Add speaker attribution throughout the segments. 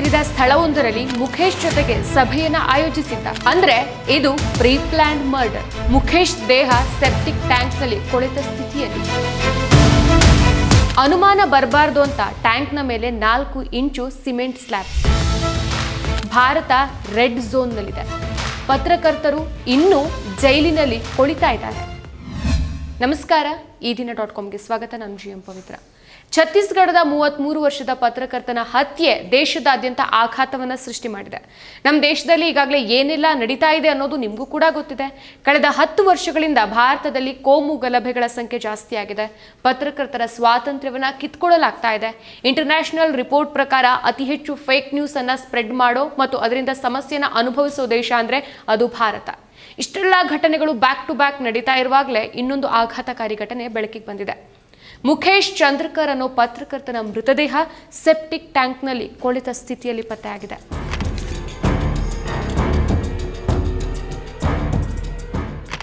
Speaker 1: ಸೇರಿದ ಸ್ಥಳವೊಂದರಲ್ಲಿ ಮುಖೇಶ್ ಜೊತೆಗೆ ಸಭೆಯನ್ನ ಆಯೋಜಿಸಿದ್ದ. ಅಂದ್ರೆ ಇದು ಪ್ರೀ ಪ್ಲಾನ್ಡ್ ಮರ್ಡರ್. ಮುಖೇಶ್ ದೇಹ ಸೆಪ್ಟಿಕ್ ಟ್ಯಾಂಕ್ನಲ್ಲಿ ಕೊಳೆತ ಸ್ಥಿತಿಯಲ್ಲಿ. ಅನುಮಾನ ಬರಬಾರ್ದು ಅಂತ ಟ್ಯಾಂಕ್ನ ಮೇಲೆ ನಾಲ್ಕು ಇಂಚು ಸಿಮೆಂಟ್ ಸ್ಲ್ಯಾಬ್ ಭಾರತ ರೆಡ್ ಝೋನ್ನಲ್ಲಿದೆ. ಪತ್ರಕರ್ತರು ಇನ್ನೂ ಜೈಲಿನಲ್ಲಿ ಕೊಳಿತಾ ಇದ್ದಾರೆ. ನಮಸ್ಕಾರ. ಈ ದಿನ ಡಾಟ್ ಕಾಮ್ಗೆ ಸ್ವಾಗತ. ನಾನು ಜಿ ಎಂ ಪವಿತ್ರ. ಛತ್ತೀಸ್ಗಢದ ಮೂವತ್ಮೂರು ವರ್ಷದ ಪತ್ರಕರ್ತನ ಹತ್ಯೆ ದೇಶದಾದ್ಯಂತ ಆಘಾತವನ್ನು ಸೃಷ್ಟಿ ಮಾಡಿದೆ. ನಮ್ಮ ದೇಶದಲ್ಲಿ ಈಗಾಗಲೇ ಏನೆಲ್ಲ ನಡೀತಾ ಇದೆ ಅನ್ನೋದು ನಿಮಗೂ ಕೂಡ ಗೊತ್ತಿದೆ. ಕಳೆದ ಹತ್ತು ವರ್ಷಗಳಿಂದ ಭಾರತದಲ್ಲಿ ಕೋಮು ಗಲಭೆಗಳ ಸಂಖ್ಯೆ ಜಾಸ್ತಿ ಆಗಿದೆ. ಪತ್ರಕರ್ತರ ಸ್ವಾತಂತ್ರ್ಯವನ್ನ ಕಿತ್ಕೊಳ್ಳಲಾಗ್ತಾ ಇದೆ. ಇಂಟರ್ನ್ಯಾಷನಲ್ ರಿಪೋರ್ಟ್ ಪ್ರಕಾರ ಅತಿ ಹೆಚ್ಚು ಫೇಕ್ ನ್ಯೂಸ್ ಅನ್ನು ಸ್ಪ್ರೆಡ್ ಮಾಡೋ ಮತ್ತು ಅದರಿಂದ ಸಮಸ್ಯೆಯನ್ನು ಅನುಭವಿಸೋ ದೇಶ ಅಂದರೆ ಅದು ಭಾರತ. ಇಷ್ಟೆಲ್ಲ ಘಟನೆಗಳು ಬ್ಯಾಕ್ ಟು ಬ್ಯಾಕ್ ನಡೀತಾ ಇರುವಾಗಲೇ ಇನ್ನೊಂದು ಆಘಾತಕಾರಿ ಘಟನೆ ಬೆಳಕಿಗೆ ಬಂದಿದೆ. ಮುಖೇಶ್ ಚಂದ್ರಕರ್ ಅನ್ನೋ ಪತ್ರಕರ್ತನ ಮೃತದೇಹ ಸೆಪ್ಟಿಕ್ ಟ್ಯಾಂಕ್ನಲ್ಲಿ ಕೊಳಿತ ಸ್ಥಿತಿಯಲ್ಲಿ ಪತ್ತೆಯಾಗಿದೆ.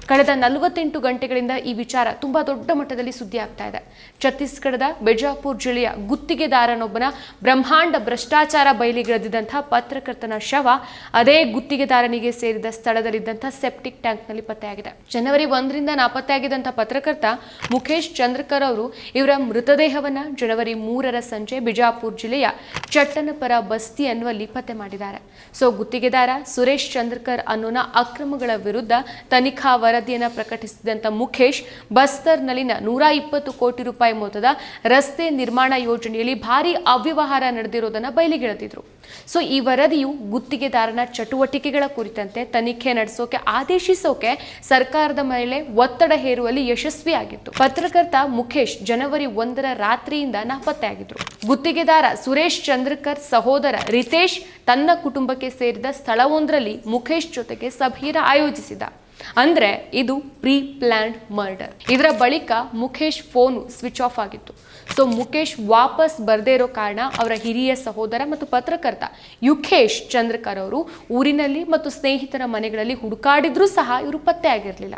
Speaker 1: ಕಳೆದ ನಲವತ್ತೆಂಟು ಗಂಟೆಗಳಿಂದ ಈ ವಿಚಾರ ತುಂಬಾ ದೊಡ್ಡ ಮಟ್ಟದಲ್ಲಿ ಸುದ್ದಿ ಆಗ್ತಾ ಇದೆ. ಛತ್ತೀಸ್ಗಢದ ಬೆಜಾಪುರ್ ಜಿಲ್ಲೆಯ ಗುತ್ತಿಗೆದಾರನೊಬ್ಬನ ಬ್ರಹ್ಮಾಂಡ ಭ್ರಷ್ಟಾಚಾರ ಬಯಲಿಗಿಳಿದಿದ್ದಂತಹ ಪತ್ರಕರ್ತನ ಶವ ಅದೇ ಗುತ್ತಿಗೆದಾರನಿಗೆ ಸೇರಿದ ಸ್ಥಳದಲ್ಲಿದ್ದಂತಹ ಸೆಪ್ಟಿಕ್ ಟ್ಯಾಂಕ್ನಲ್ಲಿ ಪತ್ತೆಯಾಗಿದೆ. ಜನವರಿ ಒಂದರಿಂದ ನಾಪತ್ತೆಯಾಗಿದ್ದಂಥ ಪತ್ರಕರ್ತ ಮುಖೇಶ್ ಚಂದ್ರಕರ್ ಅವರು ಇವರ ಮೃತದೇಹವನ್ನ ಜನವರಿ ಮೂರರ ಸಂಜೆ ಬಿಜಾಪುರ್ ಜಿಲ್ಲೆಯ ಚಟ್ಟನಪರ ಬಸ್ತಿ ಅನ್ನುವಲ್ಲಿ ಪತ್ತೆ ಮಾಡಿದ್ದಾರೆ. ಸೊ ಗುತ್ತಿಗೆದಾರ ಸುರೇಶ್ ಚಂದ್ರಕರ್ ಅನ್ನೋನ ಅಕ್ರಮಗಳ ವಿರುದ್ಧ ತನಿಖಾ ವರದಿಯನ್ನು ಪ್ರಕಟಿಸಿದಂಥ ಮುಖೇಶ್ ಬಸ್ತರ್ನಲ್ಲಿನ ನೂರ ಇಪ್ಪತ್ತು ಕೋಟಿ ರೂಪಾಯಿ ಮೊತ್ತದ ರಸ್ತೆ ನಿರ್ಮಾಣ ಯೋಜನೆಯಲ್ಲಿ ಭಾರಿ ಅವ್ಯವಹಾರ ನಡೆದಿರೋದನ್ನ ಬಯಲಿಗೆಳೆದಿದ್ರು ಸೊ, ಈ ವರದಿಯು ಗುತ್ತಿಗೆದಾರನ ಚಟುವಟಿಕೆಗಳ ಕುರಿತಂತೆ ತನಿಖೆ ನಡೆಸೋಕೆ ಆದೇಶಿಸೋಕೆ ಸರ್ಕಾರದ ಮೇಲೆ ಒತ್ತಡ ಹೇರುವಲ್ಲಿ ಯಶಸ್ವಿಯಾಗಿತ್ತು. ಪತ್ರಕರ್ತ ಮುಖೇಶ್ ಜನವರಿ ಒಂದರ ರಾತ್ರಿಯಿಂದ ನಾಪತ್ತೆಯಾಗಿದ್ರು. ಗುತ್ತಿಗೆದಾರ ಸುರೇಶ್ ಚಂದ್ರಕರ್ ಸಹೋದರ ರಿತೇಶ್ ತನ್ನ ಕುಟುಂಬಕ್ಕೆ ಸೇರಿದ ಸ್ಥಳವೊಂದರಲ್ಲಿ ಮುಖೇಶ್ ಜೊತೆಗೆ ಸಭೀರ ಆಯೋಜಿಸಿದ ಅಂದ್ರೆ ಇದು ಪ್ರೀ ಪ್ಲಾನ್ಡ್ ಮರ್ಡರ್ ಇದರ ಬಳಿಕ ಮುಖೇಶ್ ಫೋನ್ ಸ್ವಿಚ್ ಆಫ್ ಆಗಿತ್ತು. ಸೊ ಮುಖೇಶ್ ವಾಪಸ್ ಬರದೇ ಇರೋ ಕಾರಣ ಅವರ ಹಿರಿಯ ಸಹೋದರ ಮತ್ತು ಪತ್ರಕರ್ತ ಯುಖೇಶ್ ಚಂದ್ರಕರ್ ಅವರು ಊರಿನಲ್ಲಿ ಮತ್ತು ಸ್ನೇಹಿತರ ಮನೆಗಳಲ್ಲಿ ಹುಡುಕಾಡಿದ್ರೂ ಸಹ ಇವರು ಪತ್ತೆ ಆಗಿರಲಿಲ್ಲ.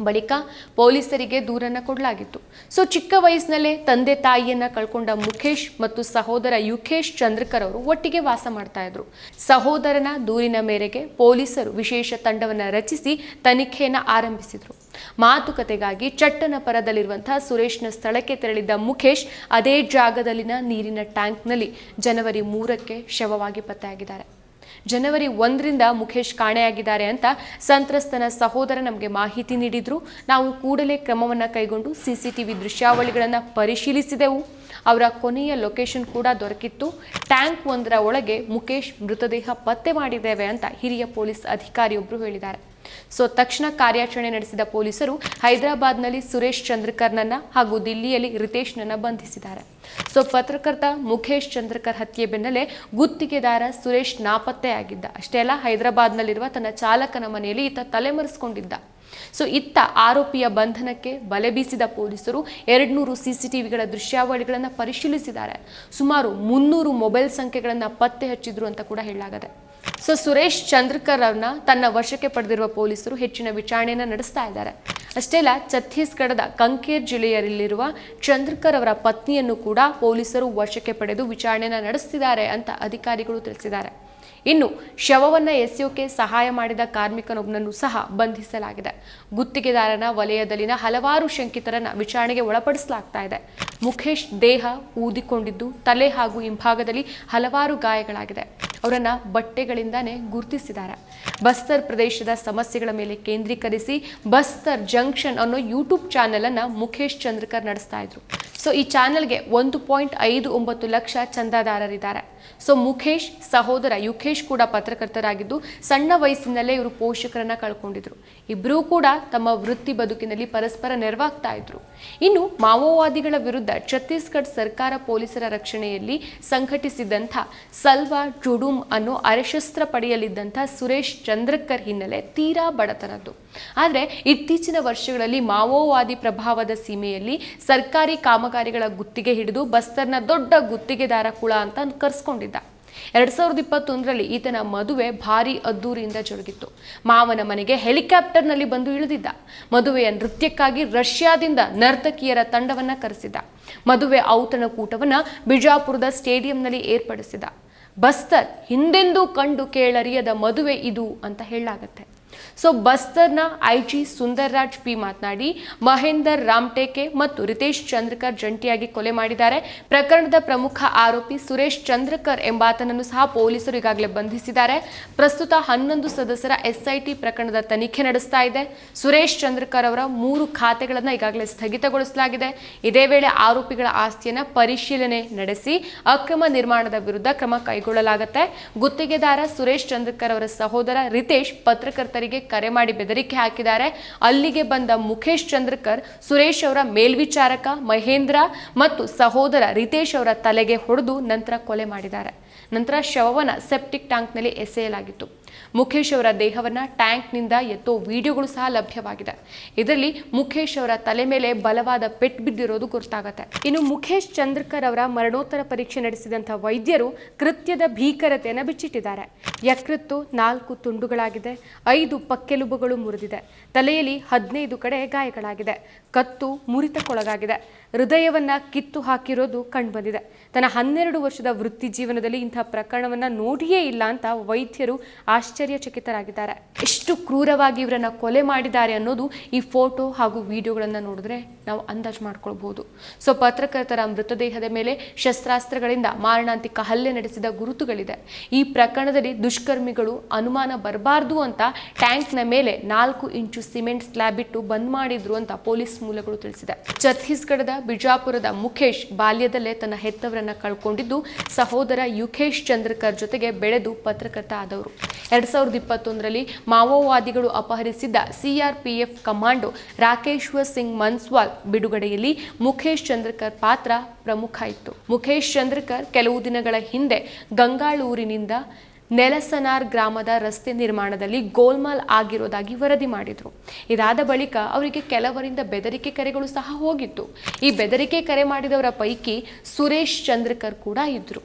Speaker 1: ಬಳಿಕ ಪೊಲೀಸರಿಗೆ ದೂರನ್ನ ಕೊಡಲಾಗಿತ್ತು. ಸೊ ಚಿಕ್ಕ ವಯಸ್ಸಿನಲ್ಲೇ ತಂದೆ ತಾಯಿಯನ್ನ ಕಳ್ಕೊಂಡ ಮುಖೇಶ್ ಮತ್ತು ಸಹೋದರ ಯುಖೇಶ್ ಚಂದ್ರಕರ್ ಅವರು ಒಟ್ಟಿಗೆ ವಾಸ ಮಾಡ್ತಾ ಇದ್ರು. ಸಹೋದರನ ದೂರಿನ ಮೇರೆಗೆ ಪೊಲೀಸರು ವಿಶೇಷ ತಂಡವನ್ನ ರಚಿಸಿ ತನಿಖೆಯನ್ನು ಆರಂಭಿಸಿದರು. ಮಾತುಕತೆಗಾಗಿ ಚಟ್ಟನ ಪರದಲ್ಲಿರುವಂತಹ ಸುರೇಶ್ನ ಸ್ಥಳಕ್ಕೆ ತೆರಳಿದ್ದ ಮುಖೇಶ್ ಅದೇ ಜಾಗದಲ್ಲಿನ ನೀರಿನ ಟ್ಯಾಂಕ್ನಲ್ಲಿ ಜನವರಿ ಮೂರಕ್ಕೆ ಶವವಾಗಿ ಪತ್ತೆಯಾಗಿದ್ದಾರೆ. ಜನವರಿ ಒಂದರಿಂದ ಮುಖೇಶ್ ಕಾಣೆಯಾಗಿದ್ದಾರೆ ಅಂತ ಸಂತ್ರಸ್ತನ ಸಹೋದರ ನಮಗೆ ಮಾಹಿತಿ ನೀಡಿದ್ರು. ನಾವು ಕೂಡಲೇ ಕ್ರಮವನ್ನು ಕೈಗೊಂಡು ಸಿ ಸಿ ಟಿ ವಿ ದೃಶ್ಯಾವಳಿಗಳನ್ನು ಪರಿಶೀಲಿಸಿದೆವು. ಅವರ ಕೊನೆಯ ಲೊಕೇಶನ್ ಕೂಡ ದೊರಕಿತ್ತು. ಟ್ಯಾಂಕ್ ಒಂದರ ಒಳಗೆ ಮುಖೇಶ್ ಮೃತದೇಹ ಪತ್ತೆ ಮಾಡಿದ್ದೇವೆ ಅಂತ ಹಿರಿಯ ಪೊಲೀಸ್ ಅಧಿಕಾರಿಯೊಬ್ಬರು ಹೇಳಿದ್ದಾರೆ. ಸೊ ತಕ್ಷಣ ಕಾರ್ಯಾಚರಣೆ ನಡೆಸಿದ ಪೊಲೀಸರು ಹೈದರಾಬಾದ್ನಲ್ಲಿ ಸುರೇಶ್ ಚಂದ್ರಕರ್ನನ್ನ ಹಾಗೂ ದಿಲ್ಲಿಯಲ್ಲಿ ರಿತೇಶ್ನನ್ನ ಬಂಧಿಸಿದ್ದಾರೆ. ಸೊ ಪತ್ರಕರ್ತ ಮುಖೇಶ್ ಚಂದ್ರಕರ್ ಹತ್ಯೆ ಬೆನ್ನಲ್ಲೇ ಗುತ್ತಿಗೆದಾರ ಸುರೇಶ್ ನಾಪತ್ತೆಯಾಗಿದ್ದ. ಅಷ್ಟೇ ಅಲ್ಲ, ಹೈದರಾಬಾದ್ನಲ್ಲಿರುವ ತನ್ನ ಚಾಲಕನ ಮನೆಯಲ್ಲಿ ಈತ ತಲೆಮರೆಸಿಕೊಂಡಿದ್ದ. ಸೊ ಇತ್ತ ಆರೋಪಿಯ ಬಂಧನಕ್ಕೆ ಬಲೆ ಬೀಸಿದ ಪೊಲೀಸರು ಎರಡ್ನೂರು ಸಿಸಿಟಿವಿಗಳ ದೃಶ್ಯಾವಳಿಗಳನ್ನು ಪರಿಶೀಲಿಸಿದ್ದಾರೆ. ಸುಮಾರು ಮುನ್ನೂರು ಮೊಬೈಲ್ ಸಂಖ್ಯೆಗಳನ್ನು ಪತ್ತೆ ಹಚ್ಚಿದ್ರು ಅಂತ ಕೂಡ ಹೇಳಲಾಗದೆ. ಸೊ ಸುರೇಶ್ ಚಂದ್ರಕರ್ ಅವ್ರನ್ನ ತನ್ನ ವಶಕ್ಕೆ ಪಡೆದಿರುವ ಪೊಲೀಸರು ಹೆಚ್ಚಿನ ವಿಚಾರಣೆಯನ್ನು ನಡೆಸ್ತಾ ಇದ್ದಾರೆ. ಅಷ್ಟೇ ಅಲ್ಲ, ಛತ್ತೀಸ್ಗಢದ ಕಂಕೇರ್ ಜಿಲ್ಲೆಯಲ್ಲಿರುವ ಚಂದ್ರಕರ್ ಅವರ ಪತ್ನಿಯನ್ನು ಕೂಡ ಪೊಲೀಸರು ವಶಕ್ಕೆ ಪಡೆದು ವಿಚಾರಣೆಯನ್ನು ನಡೆಸ್ತಿದ್ದಾರೆ ಅಂತ ಅಧಿಕಾರಿಗಳು ತಿಳಿಸಿದ್ದಾರೆ. ಇನ್ನು ಶವವನ್ನು ಎಸೆಯೋಕೆ ಸಹಾಯ ಮಾಡಿದ ಕಾರ್ಮಿಕನೊಬ್ಬನನ್ನು ಸಹ ಬಂಧಿಸಲಾಗಿದೆ. ಗುತ್ತಿಗೆದಾರನ ವಲಯದಲ್ಲಿನ ಹಲವಾರು ಶಂಕಿತರನ್ನ ವಿಚಾರಣೆಗೆ ಒಳಪಡಿಸಲಾಗ್ತಾ ಇದೆ. ಮುಖೇಶ್ ದೇಹ ಊದಿಕೊಂಡಿದ್ದು, ತಲೆ ಹಾಗೂ ಹಿಂಭಾಗದಲ್ಲಿ ಹಲವಾರು ಗಾಯಗಳಾಗಿದೆ. ಅವರನ್ನ ಬಟ್ಟೆಗಳಿಂದಾನೇ ಗುರುತಿಸಿದ್ದಾರೆ. ಬಸ್ತರ್ ಪ್ರದೇಶದ ಸಮಸ್ಯೆಗಳ ಮೇಲೆ ಕೇಂದ್ರೀಕರಿಸಿ ಬಸ್ತರ್ ಜಂಕ್ಷನ್ ಅನ್ನೋ ಯೂಟ್ಯೂಬ್ ಚಾನೆಲ್ ಅನ್ನ ಮುಖೇಶ್ ಚಂದ್ರಕರ್ ನಡೆಸ್ತಾ ಇದ್ರು. ಸೊ, ಈ ಚಾನೆಲ್ಗೆ ಒಂದು ಪಾಯಿಂಟ್ ಐದು ಒಂಬತ್ತು ಲಕ್ಷ ಚಂದಾದಾರರಿದ್ದಾರೆ. ಸೊ, ಮುಖೇಶ್ ಸಹೋದರ ಯುಖೇಶ್ ಕೂಡ ಪತ್ರಕರ್ತರಾಗಿದ್ದು, ಸಣ್ಣ ವಯಸ್ಸಿನಲ್ಲೇ ಇವರು ಪೋಷಕರನ್ನ ಕಳ್ಕೊಂಡಿದ್ರು. ಇಬ್ಬರೂ ಕೂಡ ತಮ್ಮ ವೃತ್ತಿ ಬದುಕಿನಲ್ಲಿ ಪರಸ್ಪರ ನೆರವಾಗ್ತಾ ಇದ್ರು. ಇನ್ನು ಮಾವೋವಾದಿಗಳ ವಿರುದ್ಧ ಛತ್ತೀಸ್ಗಢ ಸರ್ಕಾರ ಪೊಲೀಸರ ರಕ್ಷಣೆಯಲ್ಲಿ ಸಂಘಟಿಸಿದಂಥ ಸಲ್ವಾ ಜುಡುಮ್ ಅನ್ನೋ ಅರೆಶಸ್ತ್ರ ಪಡೆಯಲಿದ್ದಂಥ ಸುರೇಶ್ ಚಂದ್ರಕರ್ ಹಿನ್ನೆಲೆ ತೀರಾ ಬಡತನದ್ದು. ಆದರೆ ಇತ್ತೀಚಿನ ವರ್ಷಗಳಲ್ಲಿ ಮಾವೋವಾದಿ ಪ್ರಭಾವದ ಸೀಮೆಯಲ್ಲಿ ಸರ್ಕಾರಿ ಕಾಮಗಾರಿಗಳ ಗುತ್ತಿಗೆ ಹಿಡಿದು ಬಸ್ತರ್ನ ದೊಡ್ಡ ಗುತ್ತಿಗೆದಾರ ಕುಳ ಅಂತ ಕರೆಸ್ಕೊಂಡಿದ್ದ. ಎರಡ್ ಸಾವಿರದ ಇಪ್ಪತ್ತೊಂದರಲ್ಲಿ ಈತನ ಮದುವೆ ಭಾರಿ ಅದ್ದೂರಿಯಿಂದ ಜರುಗಿತ್ತು. ಮಾವನ ಮನೆಗೆ ಹೆಲಿಕಾಪ್ಟರ್ನಲ್ಲಿ ಬಂದು ಇಳಿದಿದ್ದ. ಮದುವೆಯ ನೃತ್ಯಕ್ಕಾಗಿ ರಷ್ಯಾದಿಂದ ನರ್ತಕಿಯರ ತಂಡವನ್ನ ಕರೆಸಿದ್ದ ಮದುವೆ ಔತಣಕೂಟವನ್ನ ಬಿಜಾಪುರದ ಸ್ಟೇಡಿಯಂನಲ್ಲಿ ಏರ್ಪಡಿಸಿದ. ಬಸ್ತರ್, ಹಿಂದೆಂದೂ ಕಂಡು ಕೇಳರಿಯದ ಮದುವೆ ಇದು ಅಂತ ಹೇಳಲಾಗತ್ತೆ. ಸೊ ಬಸ್ತರ್ನ ಐ ಜಿ ಸುಂದರ್ರಾಜ್ ಪಿ ಮಾತನಾಡಿ, ಮಹೇಂದರ್ ರಾಮ್ಟೇಕೆ ಮತ್ತು ರಿತೇಶ್ ಚಂದ್ರಕರ್ ಜಂಟಿಯಾಗಿ ಕೊಲೆ ಮಾಡಿದ್ದಾರೆ. ಪ್ರಕರಣದ ಪ್ರಮುಖ ಆರೋಪಿ ಸುರೇಶ್ ಚಂದ್ರಕರ್ ಎಂಬಾತನನ್ನು ಸಹ ಪೊಲೀಸರು ಈಗಾಗಲೇ ಬಂಧಿಸಿದ್ದಾರೆ. ಪ್ರಸ್ತುತ ಹನ್ನೊಂದು ಸದಸ್ಯರ ಎಸ್ಐಟಿ ಪ್ರಕರಣದ ತನಿಖೆ ನಡೆಸ್ತಾ ಇದೆ. ಸುರೇಶ್ ಚಂದ್ರಕರ್ ಅವರ ಮೂರು ಖಾತೆಗಳನ್ನು ಈಗಾಗಲೇ ಸ್ಥಗಿತಗೊಳಿಸಲಾಗಿದೆ. ಇದೇ ವೇಳೆ ಆರೋಪಿಗಳ ಆಸ್ತಿಯನ್ನು ಪರಿಶೀಲನೆ ನಡೆಸಿ ಅಕ್ರಮ ನಿರ್ಮಾಣದ ವಿರುದ್ಧ ಕ್ರಮ ಕೈಗೊಳ್ಳಲಾಗುತ್ತೆ. ಗುತ್ತಿಗೆದಾರ ಸುರೇಶ್ ಚಂದ್ರಕರ್ ಅವರ ಸಹೋದರ ರಿತೇಶ್ ಪತ್ರಕರ್ತರಿಗೆ ಕರೆ ಮಾಡಿ ಬೆದರಿಕೆ ಹಾಕಿದ್ದಾರೆ. ಅಲ್ಲಿಗೆ ಬಂದ ಮುಖೇಶ್ ಚಂದ್ರಕರ್, ಸುರೇಶ್ ಅವರ ಮೇಲ್ವಿಚಾರಕ, ಮಹೇಂದ್ರ ಮತ್ತು ಸಹೋದರ ರಿತೇಶ್ ಅವರ ತಲೆಗೆ ಹೊಡೆದು ನಂತರ ಕೊಲೆ ಮಾಡಿದ್ದಾರೆ. ನಂತರ ಶವವನ್ನು ಸೆಪ್ಟಿಕ್ ಟ್ಯಾಂಕ್ನಲ್ಲಿ ಎಸೆಯಲಾಗಿತ್ತು. ಮುಖೇಶ್ ಅವರ ದೇಹವನ್ನ ಟ್ಯಾಂಕ್ನಿಂದ ಎತ್ತೋ ವಿಡಿಯೋಗಳು ಸಹ ಲಭ್ಯವಾಗಿದೆ. ಇದರಲ್ಲಿ ಮುಖೇಶ್ ಅವರ ತಲೆ ಮೇಲೆ ಬಲವಾದ ಪೆಟ್ಟು ಬಿದ್ದಿರೋದು ಗೊತ್ತಾಗುತ್ತೆ. ಇನ್ನು ಮುಖೇಶ್ ಚಂದ್ರಕರ್ ಅವರ ಮರಣೋತ್ತರ ಪರೀಕ್ಷೆ ನಡೆಸಿದಂಥ ವೈದ್ಯರು ಕೃತ್ಯದ ಭೀಕರತೆಯನ್ನು ಬಿಚ್ಚಿಟ್ಟಿದ್ದಾರೆ. ಯಕೃತ್ತು ನಾಲ್ಕು ತುಂಡುಗಳಾಗಿದೆ, ಐದು ಪಕ್ಕೆಲುಬುಗಳು ಮುರಿದಿದೆ. ತಲೆಯಲ್ಲಿ ಹದಿನೈದು ಕಡೆ ಗಾಯಗಳಾಗಿದೆ. ಕತ್ತು ಮುರಿತಕ್ಕೊಳಗಾಗಿದೆ. ಹೃದಯವನ್ನ ಕಿತ್ತು ಹಾಕಿರೋದು ಕಂಡುಬಂದಿದೆ. ತನ್ನ ಹನ್ನೆರಡು ವರ್ಷದ ವೃತ್ತಿ ಜೀವನದಲ್ಲಿ ಇಂಥ ಪ್ರಕರಣವನ್ನ ನೋಡಿಯೇ ಇಲ್ಲ ಅಂತ ವೈದ್ಯರು ಆಶ್ಚರ್ಯಚಕಿತರಾಗಿದ್ದಾರೆ. ಎಷ್ಟು ಕ್ರೂರವಾಗಿ ಇವರನ್ನ ಕೊಲೆ ಮಾಡಿದ್ದಾರೆ ಅನ್ನೋದು ಈ ಫೋಟೋ ಹಾಗೂ ವಿಡಿಯೋಗಳನ್ನು ನೋಡಿದ್ರೆ ನಾವು ಅಂದಾಜು ಮಾಡ್ಕೊಳ್ಬಹುದು. ಸೊ, ಪತ್ರಕರ್ತರ ಮೃತದೇಹದ ಮೇಲೆ ಶಸ್ತ್ರಾಸ್ತ್ರಗಳಿಂದ ಮಾರಣಾಂತಿಕ ಹಲ್ಲೆ ನಡೆಸಿದ ಗುರುತುಗಳಿದೆ. ಈ ಪ್ರಕರಣದಲ್ಲಿ ದುಷ್ಕರ್ಮಿಗಳು ಅನುಮಾನ ಬರಬಾರ್ದು ಅಂತ ಟ್ಯಾಂಕ್ನ ಮೇಲೆ ನಾಲ್ಕು ಇಂಚು ಸಿಮೆಂಟ್ ಸ್ಲ್ಯಾಬ್ ಇಟ್ಟು ಬಂದ್ ಮಾಡಿದ್ರು ಅಂತ ಪೊಲೀಸ್ ಮೂಲಗಳು ತಿಳಿಸಿದೆ. ಛತ್ತೀಸ್ಗಢದ ಬಿಜಾಪುರದ ಮುಖೇಶ್ ಬಾಲ್ಯದಲ್ಲೇ ತನ್ನ ಹೆತ್ತವರನ್ನ ಕಳ್ಕೊಂಡಿದ್ದು, ಸಹೋದರ ಯುಖೇಶ್ ಚಂದ್ರಕರ್ ಜೊತೆಗೆ ಬೆಳೆದು ಪತ್ರಕರ್ತ ಆದವರು. ಎರಡ್ ಸಾವಿರದ ಇಪ್ಪತ್ತೊಂದರಲ್ಲಿ ಮಾವೋವಾದಿಗಳು ಅಪಹರಿಸಿದ್ದ ಸಿಆರ್ಪಿಎಫ್ ಕಮಾಂಡೋ ರಾಕೇಶ್ವರ್ ಸಿಂಗ್ ಮನ್ಸ್ವಾಲ್ ಬಿಡುಗಡೆಯಲ್ಲಿ ಮುಖೇಶ್ ಚಂದ್ರಕರ್ ಪಾತ್ರ ಪ್ರಮುಖ ಇತ್ತು. ಮುಖೇಶ್ ಚಂದ್ರಕರ್ ಕೆಲವು ದಿನಗಳ ಹಿಂದೆ ಗಂಗಾಳೂರಿನಿಂದ ನೆಲಸನಾರ್ ಗ್ರಾಮದ ರಸ್ತೆ ನಿರ್ಮಾಣದಲ್ಲಿ ಗೋಲ್ಮಾಲ್ ಆಗಿರೋದಾಗಿ ವರದಿ ಮಾಡಿದ್ರು. ಇದಾದ ಬಳಿಕ ಅವರಿಗೆ ಕೆಲವರಿಂದ ಬೆದರಿಕೆ ಕರೆಗಳು ಸಹ ಹೋಗಿತ್ತು. ಈ ಬೆದರಿಕೆ ಕರೆ ಮಾಡಿದವರ ಪೈಕಿ ಸುರೇಶ್ ಚಂದ್ರಕರ್ ಕೂಡ ಇದ್ದರು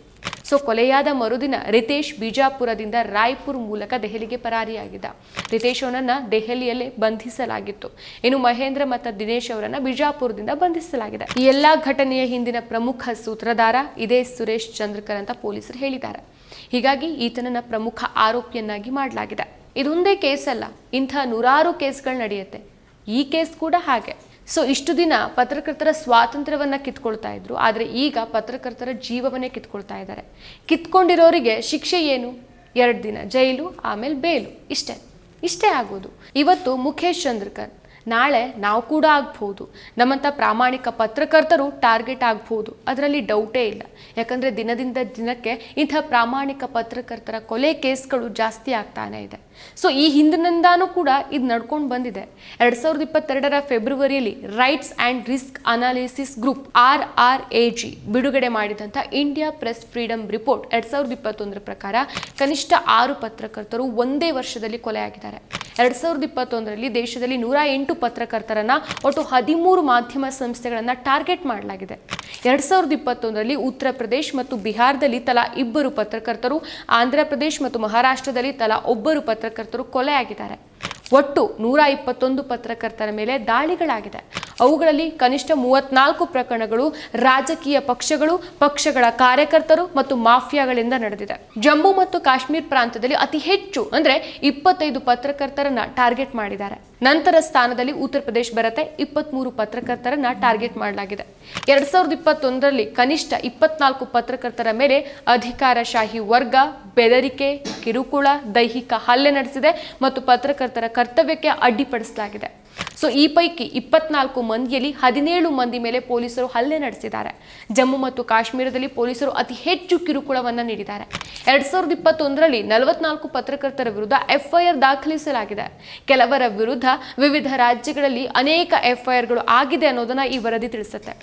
Speaker 1: ಸೊ, ಕೊಲೆಯಾದ ಮರುದಿನ ರಿತೇಶ್ ಬಿಜಾಪುರದಿಂದ ರಾಯ್ಪುರ್ ಮೂಲಕ ದೆಹಲಿಗೆ ಪರಾರಿಯಾಗಿದ್ದ. ರಿತೇಶ್ ಅವನನ್ನ ದೆಹಲಿಯಲ್ಲೇ ಬಂಧಿಸಲಾಗಿತ್ತು. ಇನ್ನು ಮಹೇಂದ್ರ ಮತ್ತು ದಿನೇಶ್ ಅವರನ್ನ ಬಿಜಾಪುರದಿಂದ ಬಂಧಿಸಲಾಗಿದೆ. ಈ ಎಲ್ಲಾ ಘಟನೆಯ ಹಿಂದಿನ ಪ್ರಮುಖ ಸೂತ್ರಧಾರ ಇದೇ ಸುರೇಶ್ ಚಂದ್ರಕರ್ ಅಂತ ಪೊಲೀಸರು ಹೇಳಿದ್ದಾರೆ. ಹೀಗಾಗಿ ಈತನನ್ನ ಪ್ರಮುಖ ಆರೋಪಿಯನ್ನಾಗಿ ಮಾಡಲಾಗಿದೆ. ಇದೊಂದೇ ಕೇಸ್ ಅಲ್ಲ ಇಂಥ ನೂರಾರು ಕೇಸ್ಗಳು ನಡೆಯುತ್ತೆ. ಈ ಕೇಸ್ ಕೂಡ ಹಾಗೆ. ಸೊ, ಇಷ್ಟು ದಿನ ಪತ್ರಕರ್ತರ ಸ್ವಾತಂತ್ರ್ಯವನ್ನ ಕಿತ್ಕೊಳ್ತಾ ಇದ್ರು, ಆದರೆ ಈಗ ಪತ್ರಕರ್ತರ ಜೀವವನ್ನೇ ಕಿತ್ಕೊಳ್ತಾ ಇದ್ದಾರೆ. ಕಿತ್ಕೊಂಡಿರೋರಿಗೆ ಶಿಕ್ಷೆ ಏನು? ಎರಡು ದಿನ ಜೈಲು, ಆಮೇಲೆ ಬೇಲು. ಇಷ್ಟೇ ಇಷ್ಟೇ ಆಗೋದು. ಇವತ್ತು ಮುಖೇಶ್ ಚಂದ್ರಕರ್ ನಾಳೆ ನಾವು ಕೂಡ ಆಗ್ಬೋದು ನಮ್ಮಂಥ ಪ್ರಾಮಾಣಿಕ ಪತ್ರಕರ್ತರು ಟಾರ್ಗೆಟ್ ಆಗ್ಬೋದು ಅದರಲ್ಲಿ ಡೌಟೇ ಇಲ್ಲ. ಯಾಕಂದರೆ ದಿನದಿಂದ ದಿನಕ್ಕೆ ಇಂಥ ಪ್ರಾಮಾಣಿಕ ಪತ್ರಕರ್ತರ ಕೊಲೆ ಕೇಸ್ಗಳು ಜಾಸ್ತಿ ಆಗ್ತಾನೆ ಇದೆ. ಸೊ ಈ ಹಿಂದಿನಿಂದಾನೂ ಕೂಡ ಇದು ನಡ್ಕೊಂಡು ಬಂದಿದೆ. ಎರಡು ಸಾವಿರದ ಇಪ್ಪತ್ತೆರಡರ ಫೆಬ್ರವರಿಯಲ್ಲಿ rights and risk analysis group R R A G ಬಿಡುಗಡೆ ಮಾಡಿದಂಥ ಇಂಡಿಯಾ ಪ್ರೆಸ್ ಫ್ರೀಡಮ್ ರಿಪೋರ್ಟ್ ಎರಡು ಸಾವಿರದ ಇಪ್ಪತ್ತೊಂದರ ಪ್ರಕಾರ ಕನಿಷ್ಠ ಆರು ಪತ್ರಕರ್ತರು ಒಂದೇ ವರ್ಷದಲ್ಲಿ ಕೊಲೆಯಾಗಿದ್ದಾರೆ. ಎರಡು ಸಾವಿರದ ಇಪ್ಪತ್ತೊಂದರಲ್ಲಿ ದೇಶದಲ್ಲಿ ನೂರ ಎಂಟು ಪತ್ರಕರ್ತರನ್ನ ಒಟ್ಟು ಹದಿಮೂರು ಮಾಧ್ಯಮ ಸಂಸ್ಥೆಗಳನ್ನು ಟಾರ್ಗೆಟ್ ಮಾಡಲಾಗಿದೆ. ಎರಡು ಸಾವಿರದ ಇಪ್ಪತ್ತೊಂದರಲ್ಲಿ ಉತ್ತರ ಪ್ರದೇಶ್ ಮತ್ತು ಬಿಹಾರದಲ್ಲಿ ತಲಾ ಇಬ್ಬರು ಪತ್ರಕರ್ತರು, ಆಂಧ್ರ ಪ್ರದೇಶ್ ಮತ್ತು ಮಹಾರಾಷ್ಟ್ರದಲ್ಲಿ ತಲಾ ಒಬ್ಬರು ಪತ್ರಕರ್ತರು ಕೊಲೆಯಾಗಿದ್ದಾರೆ. ಒಟ್ಟು ನೂರ ಇಪ್ಪತ್ತೊಂದು ಪತ್ರಕರ್ತರ ಮೇಲೆ ದಾಳಿಗಳಾಗಿದೆ. ಅವುಗಳಲ್ಲಿ ಕನಿಷ್ಠ ಮೂವತ್ನಾಲ್ಕು ಪ್ರಕರಣಗಳು ರಾಜಕೀಯ ಪಕ್ಷಗಳು, ಪಕ್ಷಗಳ ಕಾರ್ಯಕರ್ತರು ಮತ್ತು ಮಾಫಿಯಾಗಳಿಂದ ನಡೆದಿದೆ. ಜಮ್ಮು ಮತ್ತು ಕಾಶ್ಮೀರ ಪ್ರಾಂತ್ಯದಲ್ಲಿ ಅತಿ ಹೆಚ್ಚು, ಅಂದ್ರೆ ಇಪ್ಪತ್ತೈದು ಪತ್ರಕರ್ತರನ್ನ ಟಾರ್ಗೆಟ್ ಮಾಡಿದ್ದಾರೆ. ನಂತರ ಸ್ಥಾನದಲ್ಲಿ ಉತ್ತರ ಪ್ರದೇಶ ಬರುತ್ತೆ, ಇಪ್ಪತ್ಮೂರು ಪತ್ರಕರ್ತರನ್ನ ಟಾರ್ಗೆಟ್ ಮಾಡಲಾಗಿದೆ. ಎರಡ್ ಸಾವಿರದ ಇಪ್ಪತ್ತೊಂದರಲ್ಲಿ ಕನಿಷ್ಠ ಇಪ್ಪತ್ನಾಲ್ಕು ಪತ್ರಕರ್ತರ ಮೇಲೆ ಅಧಿಕಾರಶಾಹಿ ವರ್ಗ, ಬೆದರಿಕೆ, ಕಿರುಕುಳ, ದೈಹಿಕ ಹಲ್ಲೆ ನಡೆಸಿದೆ ಮತ್ತು ಪತ್ರಕರ್ತರ ಕರ್ತವ್ಯಕ್ಕೆ ಅಡ್ಡಿಪಡಿಸಲಾಗಿದೆ. ಸೊ ಈ ಪೈಕಿ ಇಪ್ಪತ್ನಾಲ್ಕು ಮಂದಿಯಲ್ಲಿ ಹದಿನೇಳು ಮಂದಿ ಮೇಲೆ ಪೊಲೀಸರು ಹಲ್ಲೆ ನಡೆಸಿದ್ದಾರೆ. ಜಮ್ಮು ಮತ್ತು ಕಾಶ್ಮೀರದಲ್ಲಿ ಪೊಲೀಸರು ಅತಿ ಹೆಚ್ಚು ಕಿರುಕುಳವನ್ನು ನೀಡಿದ್ದಾರೆ. ಎರಡ್ ಸಾವಿರದ ಇಪ್ಪತ್ತೊಂದರಲ್ಲಿ ನಲವತ್ನಾಲ್ಕು ಪತ್ರಕರ್ತರ ವಿರುದ್ಧ ಎಫ್ಐಆರ್ ದಾಖಲಿಸಲಾಗಿದೆ. ಕೆಲವರ ವಿರುದ್ಧ ವಿವಿಧ ರಾಜ್ಯಗಳಲ್ಲಿ ಅನೇಕ ಎಫ್ಐಆರ್ಗಳು ಆಗಿದೆ ಅನ್ನೋದನ್ನ ಈ ವರದಿ ತಿಳಿಸುತ್ತೆ.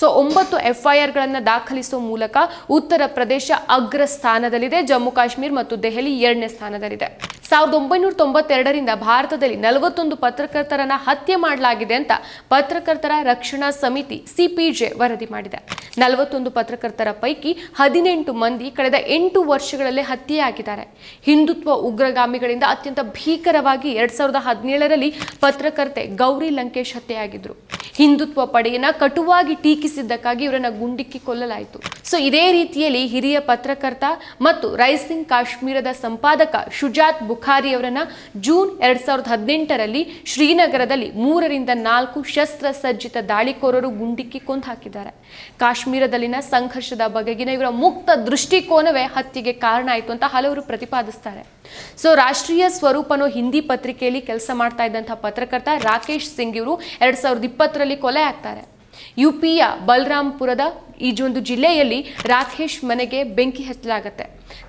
Speaker 1: ಸೊ ಒಂಬತ್ತು ಎಫ್ಐಆರ್ಗಳನ್ನು ದಾಖಲಿಸುವ ಮೂಲಕ ಉತ್ತರ ಪ್ರದೇಶ ಅಗ್ರ ಸ್ಥಾನದಲ್ಲಿದೆ. ಜಮ್ಮು ಕಾಶ್ಮೀರ ಮತ್ತು ದೆಹಲಿ ಎರಡನೇ ಸ್ಥಾನದಲ್ಲಿದೆ. ಸಾವಿರದ ಒಂಬೈನೂರ ತೊಂಬತ್ತೆರಡರಿಂದ ಭಾರತದಲ್ಲಿ ನಲವತ್ತೊಂದು ಪತ್ರಕರ್ತರನ್ನ ಹತ್ಯೆ ಮಾಡಲಾಗಿದೆ ಅಂತ ಪತ್ರಕರ್ತರ ರಕ್ಷಣಾ ಸಮಿತಿ ಸಿಪಿಜೆ ವರದಿ ಮಾಡಿದೆ. ನಲವತ್ತೊಂದು ಪತ್ರಕರ್ತರ ಪೈಕಿ ಹದಿನೆಂಟು ಮಂದಿ ಕಳೆದ ಎಂಟು ವರ್ಷಗಳಲ್ಲೇ ಹತ್ಯೆಯಾಗಿದ್ದಾರೆ. ಹಿಂದುತ್ವ ಉಗ್ರಗಾಮಿಗಳಿಂದ ಅತ್ಯಂತ ಭೀಕರವಾಗಿ ಎರಡ್ ಸಾವಿರದ ಹದಿನೇಳರಲ್ಲಿ ಪತ್ರಕರ್ತೆ ಗೌರಿ ಲಂಕೇಶ್ ಹತ್ಯೆಯಾಗಿದ್ರು. ಹಿಂದುತ್ವ ಪಡೆಯನ್ನ ಕಟುವಾಗಿ ಟೀಕಿಸಿದ್ದಕ್ಕಾಗಿ ಇವರನ್ನ ಗುಂಡಿಕ್ಕಿ ಕೊಲ್ಲಲಾಯಿತು. ಸೊ, ಇದೇ ರೀತಿಯಲ್ಲಿ ಹಿರಿಯ ಪತ್ರಕರ್ತ ಮತ್ತು ರೈಸಿಂಗ್ ಕಾಶ್ಮೀರದ ಸಂಪಾದಕ ಶುಜಾತ್ ಬುಖಾರಿ ಅವರನ್ನ ಜೂನ್ ಎರಡ್ ಸಾವಿರದ ಹದಿನೆಂಟರಲ್ಲಿ ಶ್ರೀನಗರದಲ್ಲಿ ಮೂರರಿಂದ ನಾಲ್ಕು ಶಸ್ತ್ರಸಜ್ಜಿತ ದಾಳಿಕೋರರು ಗುಂಡಿಕ್ಕಿ ಕೊಂದು ಹಾಕಿದ್ದಾರೆ. ಕಾಶ್ಮೀರದಲ್ಲಿನ ಸಂಘರ್ಷದ ಬಗೆಗಿನ ಇವರ ಮುಕ್ತ ದೃಷ್ಟಿಕೋನವೇ ಹತ್ಯೆಗೆ ಕಾರಣ ಆಯಿತು ಅಂತ ಹಲವರು ಪ್ರತಿಪಾದಿಸ್ತಾರೆ. ಸೊ, ರಾಷ್ಟ್ರೀಯ ಸ್ವರೂಪನೋ ಹಿಂದಿ ಪತ್ರಿಕೆಯಲ್ಲಿ ಕೆಲಸ ಮಾಡ್ತಾ ಇದ್ದಂತಹ ಪತ್ರಕರ್ತ ರಾಕೇಶ್ ಸಿಂಗ್ ಇವರು ಎರಡ್ ಸಾವಿರದ ಇಪ್ಪತ್ತರಲ್ಲಿ ಕೊಲೆ ಆಗ್ತಾರೆ. ಯುಪಿಯ ಬಲರಾಮ್ಪುರದ ಈ ಒಂದು ಜಿಲ್ಲೆಯಲ್ಲಿ ರಾಕೇಶ್ ಮನೆಗೆ ಬೆಂಕಿ ಹಚ್ಚಲಾಗುತ್ತೆ.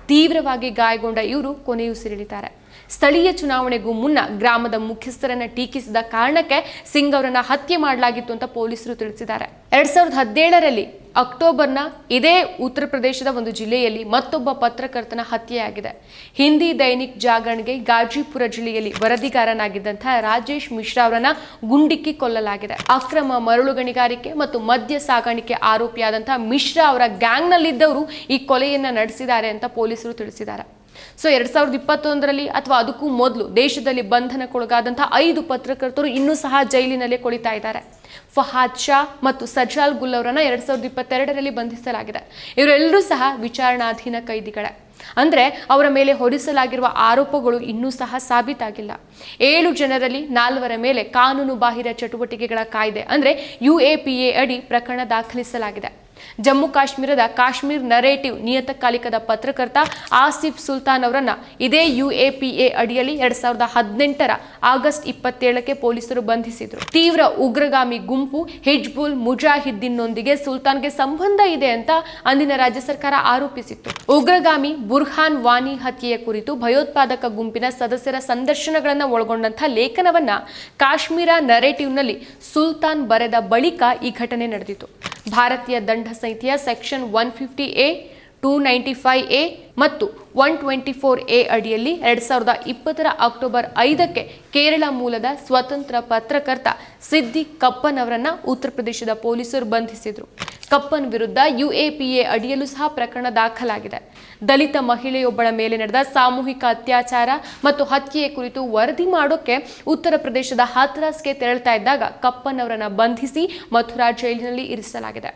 Speaker 1: ತೀವ್ರವಾಗಿ ಗಾಯಗೊಂಡ ಇವರು ಕೊನೆಯುಸಿರೆಳಿತಾರೆ. ಸ್ಥಳೀಯ ಚುನಾವಣೆಗೂ ಮುನ್ನ ಗ್ರಾಮದ ಮುಖ್ಯಸ್ಥರನ್ನ ಟೀಕಿಸಿದ ಕಾರಣಕ್ಕೆ ಸಿಂಗ್ ಅವರನ್ನ ಹತ್ಯೆ ಮಾಡಲಾಗಿತ್ತು ಅಂತ ಪೊಲೀಸರು ತಿಳಿಸಿದ್ದಾರೆ. ಎರಡ್ ಸಾವಿರದ ಹದಿನೇಳರಲ್ಲಿ ಅಕ್ಟೋಬರ್ನ ಇದೇ ಉತ್ತರ ಪ್ರದೇಶದ ಒಂದು ಜಿಲ್ಲೆಯಲ್ಲಿ ಮತ್ತೊಬ್ಬ ಪತ್ರಕರ್ತನ ಹತ್ಯೆಯಾಗಿದೆ. ಹಿಂದಿ ದೈನಿಕ್ ಜಾಗರಣೆಗೆ ಗಾಜಿಪುರ ಜಿಲ್ಲೆಯಲ್ಲಿ ವರದಿಗಾರನಾಗಿದ್ದಂತಹ ರಾಜೇಶ್ ಮಿಶ್ರಾ ಅವರನ್ನ ಗುಂಡಿಕ್ಕಿ ಕೊಲ್ಲಲಾಗಿದೆ. ಅಕ್ರಮ ಮರಳು ಗಣಿಗಾರಿಕೆ ಮತ್ತು ಮದ್ಯ ಸಾಗಾಣಿಕೆ ಆರೋಪಿಯಾದಂತಹ ಮಿಶ್ರಾ ಅವರ ಗ್ಯಾಂಗ್ನಲ್ಲಿದ್ದವರು ಈ ಕೊಲೆಯನ್ನ ನಡೆಸಿದ್ದಾರೆ ಅಂತ ಪೊಲೀಸರು ತಿಳಿಸಿದ್ದಾರೆ. ಸೊ ಎರಡ್ ಸಾವಿರದ ಇಪ್ಪತ್ತೊಂದರಲ್ಲಿ ಅಥವಾ ಅದಕ್ಕೂ ಮೊದಲು ದೇಶದಲ್ಲಿ ಬಂಧನಕ್ಕೊಳಗಾದಂತಹ ಐದು ಪತ್ರಕರ್ತರು ಇನ್ನೂ ಸಹ ಜೈಲಿನಲ್ಲೇ ಕೊಳಿತಾ ಇದ್ದಾರೆ. ಫಹಾದ್ ಶಾ ಮತ್ತು ಸಜಾಲ್ ಗುಲ್ ಅವರನ್ನ ಎರಡ್ ಸಾವಿರದ ಇಪ್ಪತ್ತೆರಡರಲ್ಲಿ ಬಂಧಿಸಲಾಗಿದೆ. ಇವರೆಲ್ಲರೂ ಸಹ ವಿಚಾರಣಾಧೀನ ಕೈದಿಗಳೇ. ಅಂದ್ರೆ ಅವರ ಮೇಲೆ ಹೊರಿಸಲಾಗಿರುವ ಆರೋಪಗಳು ಇನ್ನೂ ಸಹ ಸಾಬೀತಾಗಿಲ್ಲ. ಏಳು ಜನರಲ್ಲಿ ನಾಲ್ವರ ಮೇಲೆ ಕಾನೂನು ಬಾಹಿರ ಚಟುವಟಿಕೆಗಳ ಕಾಯ್ದೆ, ಅಂದ್ರೆ ಯುಎಪಿಎ ಅಡಿ ಪ್ರಕರಣ ದಾಖಲಿಸಲಾಗಿದೆ. ಜಮ್ಮು ಕಾಶ್ಮೀರದ ಕಾಶ್ಮೀರ್ ನರೇಟಿವ್ ನಿಯತಕಾಲಿಕದ ಪತ್ರಕರ್ತ ಆಸಿಫ್ ಸುಲ್ತಾನ್ ಅವರನ್ನ ಇದೇ ಯು ಎ ಪಿ ಎ ಅಡಿಯಲ್ಲಿ ಎರಡ್ ಸಾವಿರದ ಹದಿನೆಂಟರ ಆಗಸ್ಟ್ ಇಪ್ಪತ್ತೇಳಕ್ಕೆ ಪೊಲೀಸರು ಬಂಧಿಸಿದ್ರು. ತೀವ್ರ ಉಗ್ರಗಾಮಿ ಗುಂಪು ಹಿಜ್ಬುಲ್ ಮುಜಾಹಿದ್ದೀನ್ನೊಂದಿಗೆ ಸುಲ್ತಾನ್ಗೆ ಸಂಬಂಧ ಇದೆ ಅಂತ ಅಂದಿನ ರಾಜ್ಯ ಸರ್ಕಾರ ಆರೋಪಿಸಿತ್ತು. ಉಗ್ರಗಾಮಿ ಬುರ್ಹಾನ್ ವಾನಿ ಹತ್ಯೆಯ ಕುರಿತು ಭಯೋತ್ಪಾದಕ ಗುಂಪಿನ ಸದಸ್ಯರ ಸಂದರ್ಶನಗಳನ್ನ ಒಳಗೊಂಡಂತಹ ಲೇಖನವನ್ನ ಕಾಶ್ಮೀರ ನರೇಟಿವ್ನಲ್ಲಿ ಸುಲ್ತಾನ್ ಬರೆದ ಬಳಿಕ ಈ ಘಟನೆ ನಡೆದಿತ್ತು. भारतीय दंड संहिता section 150 A two ninety five A ಮತ್ತು ಒನ್ ಟ್ವೆಂಟಿ ಫೋರ್ ಎ ಅಡಿಯಲ್ಲಿ ಎರಡ್ ಸಾವಿರದ ಇಪ್ಪತ್ತರ ಅಕ್ಟೋಬರ್ ಐದಕ್ಕೆ ಕೇರಳ ಮೂಲದ ಸ್ವತಂತ್ರ ಪತ್ರಕರ್ತ ಸಿದ್ದಿ ಕಪ್ಪನ್ ಅವರನ್ನ ಉತ್ತರ ಪ್ರದೇಶದ ಪೊಲೀಸರು ಬಂಧಿಸಿದರು. ಕಪ್ಪನ್ ವಿರುದ್ಧ ಯುಎಪಿಎ ಅಡಿಯಲ್ಲೂ ಸಹ ಪ್ರಕರಣ ದಾಖಲಾಗಿದೆ. ದಲಿತ ಮಹಿಳೆಯೊಬ್ಬಳ ಮೇಲೆ ನಡೆದ ಸಾಮೂಹಿಕ ಅತ್ಯಾಚಾರ ಮತ್ತು ಹತ್ಯೆಯ ಕುರಿತು ವರದಿ ಮಾಡೋಕೆ ಉತ್ತರ ಪ್ರದೇಶದ ಹಾಥ್ರಾಸ್ಗೆ ತೆರಳ್ತಾ ಇದ್ದಾಗ ಕಪ್ಪನ್ ಅವರನ್ನು ಬಂಧಿಸಿ ಮಥುರಾ ಜೈಲಿನಲ್ಲಿ ಇರಿಸಲಾಗಿದೆ.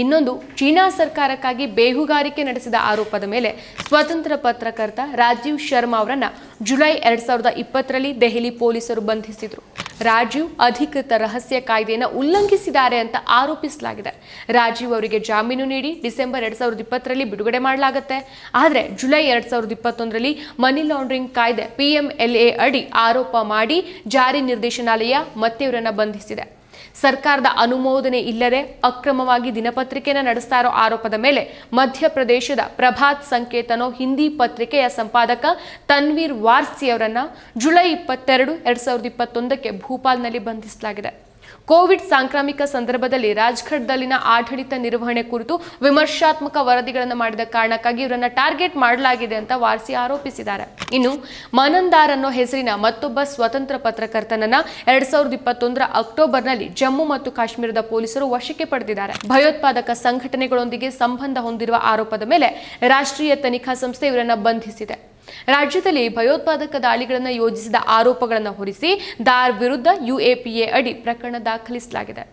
Speaker 1: ಇನ್ನೊಂದು, ಚೀನಾ ಸರ್ಕಾರಕ್ಕಾಗಿ ಬೇಹುಗಾರಿಕೆ ನಡೆಸಿದ ಆರೋಪದ ಮೇಲೆ ಸ್ವತಂತ್ರ ಪತ್ರಕರ್ತ ರಾಜೀವ್ ಶರ್ಮಾ ಅವರನ್ನು ಜುಲೈ ಎರಡ್ ಸಾವಿರದ ಇಪ್ಪತ್ತರಲ್ಲಿ ದೆಹಲಿ ಪೊಲೀಸರು ಬಂಧಿಸಿದ್ರು. ರಾಜೀವ್ ಅಧಿಕೃತ ರಹಸ್ಯ ಕಾಯ್ದೆಯನ್ನು ಉಲ್ಲಂಘಿಸಿದ್ದಾರೆ ಅಂತ ಆರೋಪಿಸಲಾಗಿದೆ. ರಾಜೀವ್ ಅವರಿಗೆ ಜಾಮೀನು ನೀಡಿ ಡಿಸೆಂಬರ್ ಎರಡ್ ಸಾವಿರದ ಇಪ್ಪತ್ತರಲ್ಲಿ ಬಿಡುಗಡೆ ಮಾಡಲಾಗುತ್ತೆ. ಆದರೆ ಜುಲೈ ಎರಡ್ ಸಾವಿರದ ಇಪ್ಪತ್ತೊಂದರಲ್ಲಿ ಮನಿ ಲಾಂಡ್ರಿಂಗ್ ಕಾಯ್ದೆ ಪಿಎಂಎಲ್ಎ ಅಡಿ ಆರೋಪ ಮಾಡಿ ಜಾರಿ ನಿರ್ದೇಶನಾಲಯ ಮತ್ತೆ ಇವರನ್ನು ಬಂಧಿಸಿದೆ. ಸರ್ಕಾರದ ಅನುಮೋದನೆ ಇಲ್ಲದೆ ಅಕ್ರಮವಾಗಿ ದಿನಪತ್ರಿಕೆಯನ್ನು ನಡೆಸ್ತಾ ಇರೋ ಆರೋಪದ ಮೇಲೆ ಮಧ್ಯಪ್ರದೇಶದ ಪ್ರಭಾತ್ ಸಂಕೇತನೋ ಹಿಂದಿ ಪತ್ರಿಕೆಯ ಸಂಪಾದಕ ತನ್ವೀರ್ ವಾರ್ಸಿ ಅವರನ್ನ ಜುಲೈ ಇಪ್ಪತ್ತೆರಡು, ಎರಡ್ ಸಾವಿರದ ಇಪ್ಪತ್ತೊಂದಕ್ಕೆ ಭೂಪಾಲ್ನಲ್ಲಿ ಬಂಧಿಸಲಾಗಿದೆ. ಕೋವಿಡ್ ಸಾಂಕ್ರಾಮಿಕ ಸಂದರ್ಭದಲ್ಲಿ ರಾಜ್ಘಡ್ದಲ್ಲಿನ ಆಡಳಿತ ನಿರ್ವಹಣೆ ಕುರಿತು ವಿಮರ್ಶಾತ್ಮಕ ವರದಿಗಳನ್ನು ಮಾಡಿದ ಕಾರಣಕ್ಕಾಗಿ ಇವರನ್ನ ಟಾರ್ಗೆಟ್ ಮಾಡಲಾಗಿದೆ ಅಂತ ವಾರ್ಸಿ ಆರೋಪಿಸಿದ್ದಾರೆ. ಇನ್ನು ಮನಂದಾರ್ ಅನ್ನೋ ಹೆಸರಿನ ಮತ್ತೊಬ್ಬ ಸ್ವತಂತ್ರ ಪತ್ರಕರ್ತನನ್ನ ಎರಡ್ ಸಾವಿರದ ಇಪ್ಪತ್ತೊಂದರ ಅಕ್ಟೋಬರ್ನಲ್ಲಿ ಜಮ್ಮು ಮತ್ತು ಕಾಶ್ಮೀರದ ಪೊಲೀಸರು ವಶಕ್ಕೆ ಪಡೆದಿದ್ದಾರೆ. ಭಯೋತ್ಪಾದಕ ಸಂಘಟನೆಗಳೊಂದಿಗೆ ಸಂಬಂಧ ಹೊಂದಿರುವ ಆರೋಪದ ಮೇಲೆ ರಾಷ್ಟ್ರೀಯ ತನಿಖಾ ಸಂಸ್ಥೆ ಇವರನ್ನ ಬಂಧಿಸಿದೆ. ರಾಜ್ಯದಲ್ಲಿ ಭಯೋತ್ಪಾದಕ ದಾಳಿಗಳನ್ನು ಯೋಜಿಸಿದ ಆರೋಪಗಳನ್ನು ಹೊರಿಸಿ ದಾರ್ ವಿರುದ್ಧ ಯುಎಪಿಎ ಅಡಿ ಪ್ರಕರಣ ದಾಖಲಿಸಲಾಗಿದೆ.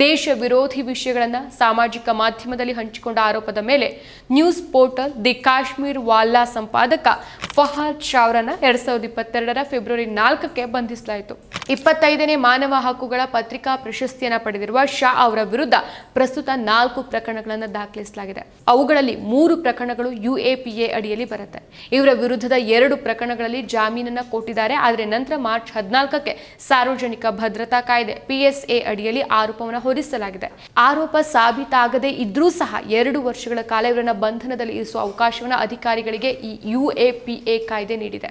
Speaker 1: ದೇಶ ವಿರೋಧಿ ವಿಷಯಗಳನ್ನು ಸಾಮಾಜಿಕ ಮಾಧ್ಯಮದಲ್ಲಿ ಹಂಚಿಕೊಂಡ ಆರೋಪದ ಮೇಲೆ news portal the Kashmir Walla ಸಂಪಾದಕ ಫಹಾದ್ ಶಾವ್ರನ್ನ ಎರಡ್ ಸಾವಿರದ ಇಪ್ಪತ್ತೆರಡರ ಫೆಬ್ರವರಿ ನಾಲ್ಕಕ್ಕೆ ಬಂಧಿಸಲಾಯಿತು. ಇಪ್ಪತ್ತೈದನೇ ಮಾನವ ಹಕ್ಕುಗಳ ಪತ್ರಿಕಾ ಪ್ರಶಸ್ತಿಯನ್ನು ಪಡೆದಿರುವ ಶಾ ಅವರ ವಿರುದ್ಧ ಪ್ರಸ್ತುತ ನಾಲ್ಕು ಪ್ರಕರಣಗಳನ್ನು ದಾಖಲಿಸಲಾಗಿದೆ. ಅವುಗಳಲ್ಲಿ ಮೂರು ಪ್ರಕರಣಗಳು ಯುಎಪಿಎ ಅಡಿಯಲ್ಲಿ ಬರುತ್ತೆ. ಇವರ ವಿರುದ್ಧದ ಎರಡು ಪ್ರಕರಣಗಳಲ್ಲಿ ಜಾಮೀನನ್ನ ಕೊಟ್ಟಿದ್ದಾರೆ. ಆದರೆ ನಂತರ ಮಾರ್ಚ್ ಹದಿನಾಲ್ಕಕ್ಕೆ ಸಾರ್ವಜನಿಕ ಭದ್ರತಾ ಕಾಯ್ದೆ ಪಿಎಸ್ಎ ಅಡಿಯಲ್ಲಿ ಆರೋಪವನ್ನು ಹೊರಿಸಲಾಗಿದೆ. ಆರೋಪ ಸಾಬೀತಾಗದೇ ಇದ್ರೂ ಸಹ ಎರಡು ವರ್ಷಗಳ ಕಾಲ ಇವರನ್ನ ಬಂಧನದಲ್ಲಿ ಇರಿಸುವ ಅವಕಾಶವನ್ನು ಅಧಿಕಾರಿಗಳಿಗೆ ಈ ಯುಎಪಿಎ ಕಾಯ್ದೆ ನೀಡಿದೆ.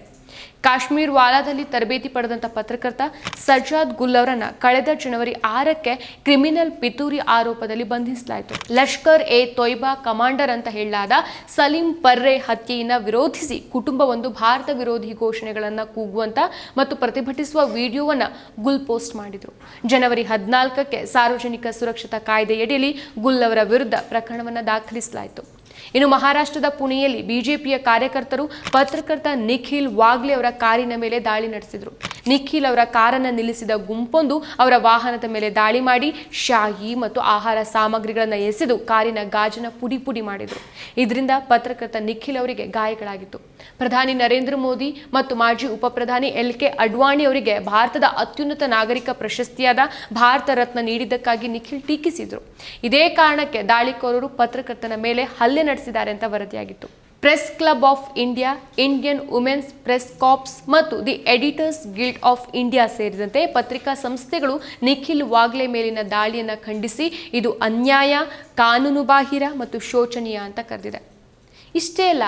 Speaker 1: ಕಾಶ್ಮೀರ್ ವಾಲಾದಲ್ಲಿ ತರಬೇತಿ ಪಡೆದಂತ ಪತ್ರಕರ್ತ ಸಜ್ಜಾದ್ ಗುಲ್ ಅವರನ್ನ ಕಳೆದ ಜನವರಿ ಆರಕ್ಕೆ ಕ್ರಿಮಿನಲ್ ಪಿತೂರಿ ಆರೋಪದಲ್ಲಿ ಬಂಧಿಸಲಾಯಿತು. ಲಷ್ಕರ್ ಎ ತೊಯ್ಬಾ ಕಮಾಂಡರ್ ಅಂತ ಹೇಳಲಾದ ಸಲೀಂ ಪರ್ರೆ ಹತ್ಯೆಯನ್ನ ವಿರೋಧಿಸಿ ಕುಟುಂಬವೊಂದು ಭಾರತ ವಿರೋಧಿ ಘೋಷಣೆಗಳನ್ನ ಕೂಗುವಂತ ಮತ್ತು ಪ್ರತಿಭಟಿಸುವ ವಿಡಿಯೋವನ್ನ ಗುಲ್ ಪೋಸ್ಟ್ ಮಾಡಿದ್ರು. ಜನವರಿ ಹದಿನಾಲ್ಕಕ್ಕೆ ಸಾರ್ವಜನಿಕ ಸುರಕ್ಷತಾ ಕಾಯ್ದೆಯಡಿಯಲ್ಲಿ ಗುಲ್ ಅವರ ವಿರುದ್ಧ ಪ್ರಕರಣವನ್ನ ದಾಖಲಿಸಲಾಯಿತು. ಇನ್ನು ಮಹಾರಾಷ್ಟ್ರದ ಪುಣೆಯಲ್ಲಿ ಬಿಜೆಪಿಯ ಕಾರ್ಯಕರ್ತರು ಪತ್ರಕರ್ತ ನಿಖಿಲ್ ವಾಗ್ಲೆ ಅವರ ಕಾರಿನ ಮೇಲೆ ದಾಳಿ ನಡೆಸಿದರು. ನಿಖಿಲ್ ಅವರ ಕಾರನ್ನು ನಿಲ್ಲಿಸಿದ ಗುಂಪೊಂದು ಅವರ ವಾಹನದ ಮೇಲೆ ದಾಳಿ ಮಾಡಿ ಶಾಹಿ ಮತ್ತು ಆಹಾರ ಸಾಮಗ್ರಿಗಳನ್ನು ಎಸೆದು ಕಾರಿನ ಗಾಜಿನ ಪುಡಿ ಪುಡಿ ಮಾಡಿದರು. ಇದರಿಂದ ಪತ್ರಕರ್ತ ನಿಖಿಲ್ ಅವರಿಗೆ ಗಾಯಗಳಾಗಿತ್ತು. ಪ್ರಧಾನಿ ನರೇಂದ್ರ ಮೋದಿ ಮತ್ತು ಮಾಜಿ ಉಪಪ್ರಧಾನಿ ಎಲ್ ಕೆ ಅಡ್ವಾಣಿ ಅವರಿಗೆ ಭಾರತದ ಅತ್ಯುನ್ನತ ನಾಗರಿಕ ಪ್ರಶಸ್ತಿಯಾದ ಭಾರತ ರತ್ನ ನೀಡಿದ್ದಕ್ಕಾಗಿ ನಿಖಿಲ್ ಟೀಕಿಸಿದರು. ಇದೇ ಕಾರಣಕ್ಕೆ ದಾಳಿಕೋರರು ಪತ್ರಕರ್ತನ ಮೇಲೆ ಹಲ್ಲೆ ನಡೆಸಿದ್ದಾರೆ ಅಂತ ವರದಿಯಾಗಿತ್ತು. Press club of India, Indian women's press corps ಮತ್ತು the editors guild of India ಸೇರಿದಂತೆ ಪತ್ರಿಕಾ ಸಂಸ್ಥೆಗಳು ನಿಖಿಲ್ ವಾಗ್ಲೆ ಮೇಲಿನ ದಾಳಿಯನ್ನು ಖಂಡಿಸಿ ಇದು ಅನ್ಯಾಯ, ಕಾನೂನುಬಾಹಿರ ಮತ್ತು ಶೋಚನೀಯ ಅಂತ ಕರೆದಿದೆ. ಇಷ್ಟೇ ಅಲ್ಲ,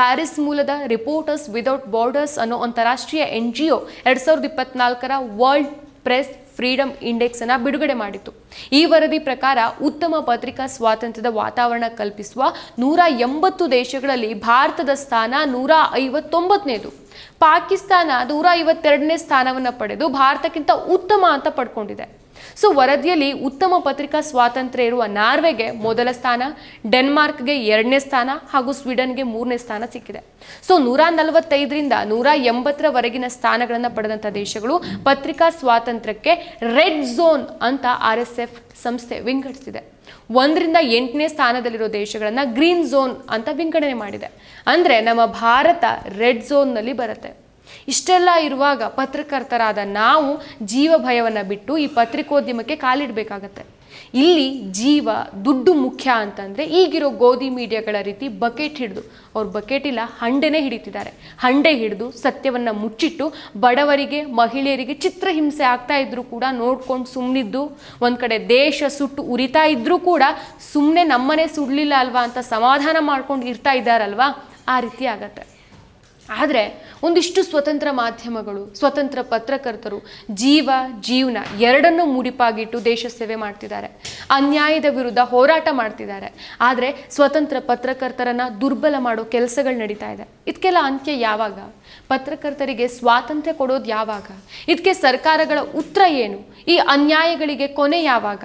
Speaker 1: ಪ್ಯಾರಿಸ್ ಮೂಲದ ರಿಪೋರ್ಟರ್ಸ್ ವಿದೌಟ್ ಬಾರ್ಡರ್ಸ್ ಅನ್ನೋ ಅಂತಾರಾಷ್ಟ್ರೀಯ ಎನ್ ಜಿ ಒ ಎರಡು ಸಾವಿರದ ಇಪ್ಪತ್ನಾಲ್ಕರ ವರ್ಲ್ಡ್ ಪ್ರೆಸ್ ಫ್ರೀಡಮ್ ಇಂಡೆಕ್ಸ್ ಅನ್ನು ಬಿಡುಗಡೆ ಮಾಡಿತ್ತು. ಈ ವರದಿ ಪ್ರಕಾರ ಉತ್ತಮ ಪತ್ರಿಕಾ ಸ್ವಾತಂತ್ರ್ಯದ ವಾತಾವರಣ ಕಲ್ಪಿಸುವ ನೂರ ಎಂಬತ್ತು ದೇಶಗಳಲ್ಲಿ ಭಾರತದ ಸ್ಥಾನ ನೂರ ಐವತ್ತೊಂಬತ್ತನೇದು. ಪಾಕಿಸ್ತಾನ ನೂರ ಐವತ್ತೆರಡನೇ ಸ್ಥಾನವನ್ನು ಪಡೆದು ಭಾರತಕ್ಕಿಂತ ಉತ್ತಮ ಅಂತ ಪಡ್ಕೊಂಡಿದೆ. ಸೊ ವರದಿಯಲ್ಲಿ ಉತ್ತಮ ಪತ್ರಿಕಾ ಸ್ವಾತಂತ್ರ್ಯ ಇರುವ ನಾರ್ವೆಗೆ ಮೊದಲ ಸ್ಥಾನ, ಡೆನ್ಮಾರ್ಕ್ಗೆ ಎರಡನೇ ಸ್ಥಾನ ಹಾಗೂ ಸ್ವೀಡನ್ಗೆ ಮೂರನೇ ಸ್ಥಾನ ಸಿಕ್ಕಿದೆ. ಸೊ ನೂರ ನಲವತ್ತೈದರಿಂದ ನೂರ ಎಂಬತ್ತರವರೆಗಿನ ಸ್ಥಾನಗಳನ್ನು ಪಡೆದಂಥ ದೇಶಗಳು ಪತ್ರಿಕಾ ಸ್ವಾತಂತ್ರ್ಯಕ್ಕೆ ರೆಡ್ ಝೋನ್ ಅಂತ ಆರ್ ಎಸ್ ಎಫ್ ಸಂಸ್ಥೆ ವಿಂಗಡಿಸಿದೆ. ಒಂದರಿಂದ ಎಂಟನೇ ಸ್ಥಾನದಲ್ಲಿರೋ ದೇಶಗಳನ್ನು ಗ್ರೀನ್ ಝೋನ್ ಅಂತ ವಿಂಗಡಣೆ ಮಾಡಿದೆ. ಅಂದರೆ ನಮ್ಮ ಭಾರತ ರೆಡ್ ಝೋನ್ನಲ್ಲಿ ಬರುತ್ತೆ. ಇಷ್ಟೆಲ್ಲ ಇರುವಾಗ ಪತ್ರಕರ್ತರಾದ ನಾವು ಜೀವ ಭಯವನ್ನು ಬಿಟ್ಟು ಈ ಪತ್ರಿಕೋದ್ಯಮಕ್ಕೆ ಕಾಲಿಡಬೇಕಾಗತ್ತೆ. ಇಲ್ಲಿ ಜೀವ ದುಡ್ಡು ಮುಖ್ಯ ಅಂತಂದರೆ ಈಗಿರೋ ಗೋಧಿ ಮೀಡಿಯಾಗಳ ರೀತಿ ಬಕೆಟ್ ಹಿಡಿದು, ಅವ್ರ ಬಕೆಟ್ ಇಲ್ಲ, ಹಂಡೆನೇ ಹಿಡಿತಿದ್ದಾರೆ. ಹಂಡೆ ಹಿಡಿದು ಸತ್ಯವನ್ನು ಮುಚ್ಚಿಟ್ಟು ಬಡವರಿಗೆ, ಮಹಿಳೆಯರಿಗೆ ಚಿತ್ರಹಿಂಸೆ ಆಗ್ತಾ ಇದ್ರೂ ಕೂಡ ನೋಡ್ಕೊಂಡು ಸುಮ್ಮನಿದ್ದು ಒಂದು ಕಡೆ ದೇಶ ಸುಟ್ಟು ಉರಿತಾ ಇದ್ರೂ ಕೂಡ ಸುಮ್ಮನೆ ನಮ್ಮನೆ ಸುಡಲಿಲ್ಲ ಅಲ್ವಾ ಅಂತ ಸಮಾಧಾನ ಮಾಡ್ಕೊಂಡು ಇರ್ತಾ ಇದ್ದಾರಲ್ವಾ, ಆ ರೀತಿ ಆಗತ್ತೆ. ಆದರೆ ಒಂದಿಷ್ಟು ಸ್ವತಂತ್ರ ಮಾಧ್ಯಮಗಳು, ಸ್ವತಂತ್ರ ಪತ್ರಕರ್ತರು ಜೀವ, ಜೀವನ ಎರಡನ್ನೂ ಮುಡಿಪಾಗಿಟ್ಟು ದೇಶ ಸೇವೆ ಮಾಡ್ತಿದ್ದಾರೆ. ಅನ್ಯಾಯದ ವಿರುದ್ಧ ಹೋರಾಟ ಮಾಡ್ತಿದ್ದಾರೆ. ಆದರೆ ಸ್ವತಂತ್ರ ಪತ್ರಕರ್ತರನ್ನ ದುರ್ಬಲ ಮಾಡೋ ಕೆಲಸಗಳು ನಡೀತಾ ಇದೆ. ಇದಕ್ಕೆಲ್ಲ ಅಂತ್ಯ ಯಾವಾಗ? ಪತ್ರಕರ್ತರಿಗೆ ಸ್ವಾತಂತ್ರ್ಯ ಕೊಡೋದು ಯಾವಾಗ? ಇದಕ್ಕೆ ಸರ್ಕಾರಗಳ ಉತ್ತರ ಏನು? ಈ ಅನ್ಯಾಯಗಳಿಗೆ ಕೊನೆ ಯಾವಾಗ?